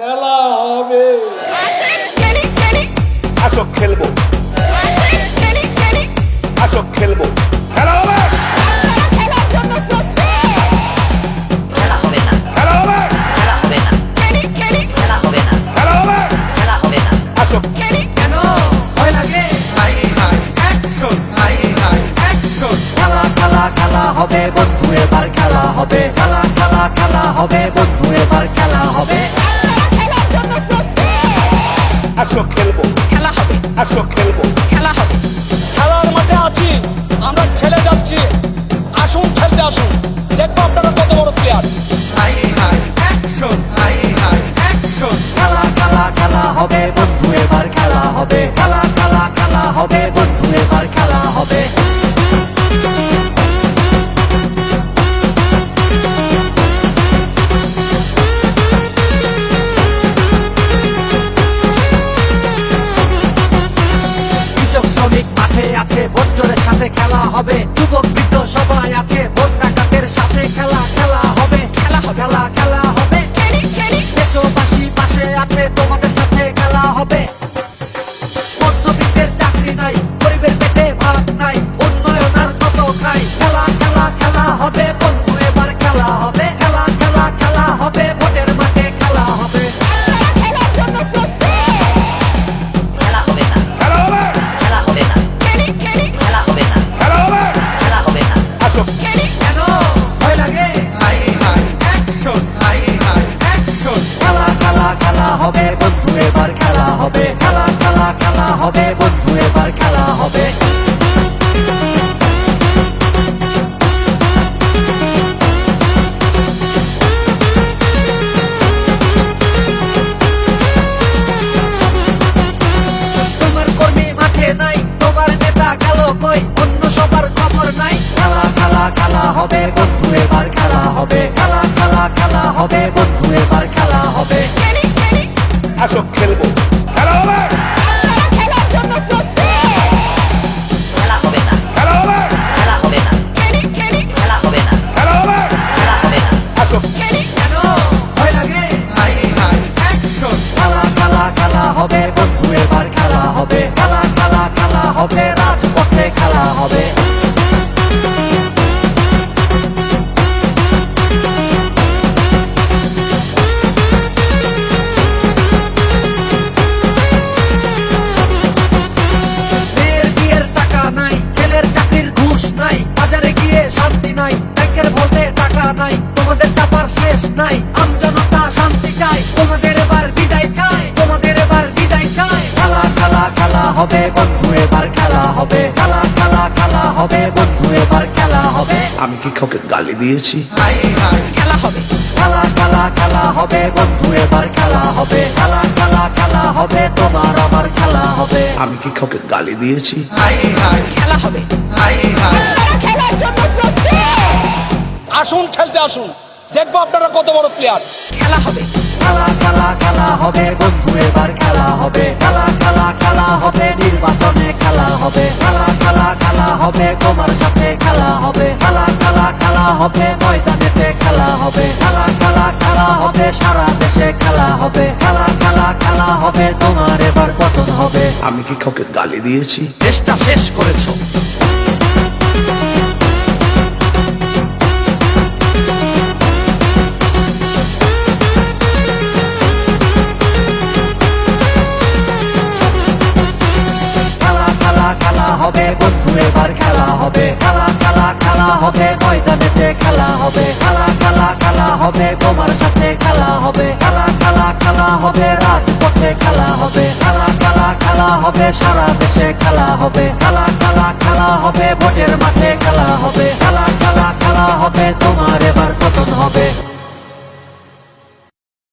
খেলা হবে। আসো খেলব। আসো খেলব। খেলা হবে। হবে। বন্ধু এবার খেলা হবে। খেলা খেলা খেলা হবে বন্ধু এবার খেলা হবে। আসো খেলব। খেলা হবে। আসো খেলব। খেলা হবে। খেলার মাঠে আছি আমরা খেলে যাচ্ছি। আসুন খেলতে আসুন। হবে বন্ধু এবার খেলা হবে। আসো। নাই আমজনতা শান্তি চাই। তোমাদের এবার বিদায় চাই তোমাদের এবার বিদায় চাই। খেলা খেলা খেলা হবে বন্ধু এবার খেলা হবে। খেলা খেলা খেলা হবে বন্ধু এবার খেলা হবে। আমি কি কাউকে গালি দিয়েছি? হাই হাই খেলা হবে। খেলা খেলা খেলা হবে বন্ধু এবার খেলা হবে। খেলা খেলা খেলা হবে তোমার আমার খেলা হবে। আমি কি কাউকে গালি দিয়েছি? হাই হাই খেলা হবে। হাই হাই আসুন খেলতে আসুন। দেখব আপনারা কত বড় প্লেয়ার খেলা হবে খেলা খেলা খেলা হবে বন্ধু এবার খেলা হবে খেলা খেলা খেলা হবে নির্বাচনে খেলা হবে খেলা খেলা খেলা হবে তোমার সাথে খেলা হবে খেলা খেলা খেলা হবে ময়দানেতে খেলা হবে খেলা খেলা খেলা হবে সারা দেশে খেলা হবে খেলা খেলা খেলা হবে তোমার এবার পতন হবে আমি কি কাউকে গালি দিয়েছি দেশটা শেষ করেছ তোমার সাথে খেলা হবে, খেলা খেলা খেলা হবে, রাজপথে খেলা হবে, খেলা খেলা খেলা হবে, সারা দেশে খেলা হবে, খেলা খেলা খেলা হবে, ভোটের মাঠে খেলা হবে, খেলা খেলা খেলা হবে, তোমার এবার পতন হবে।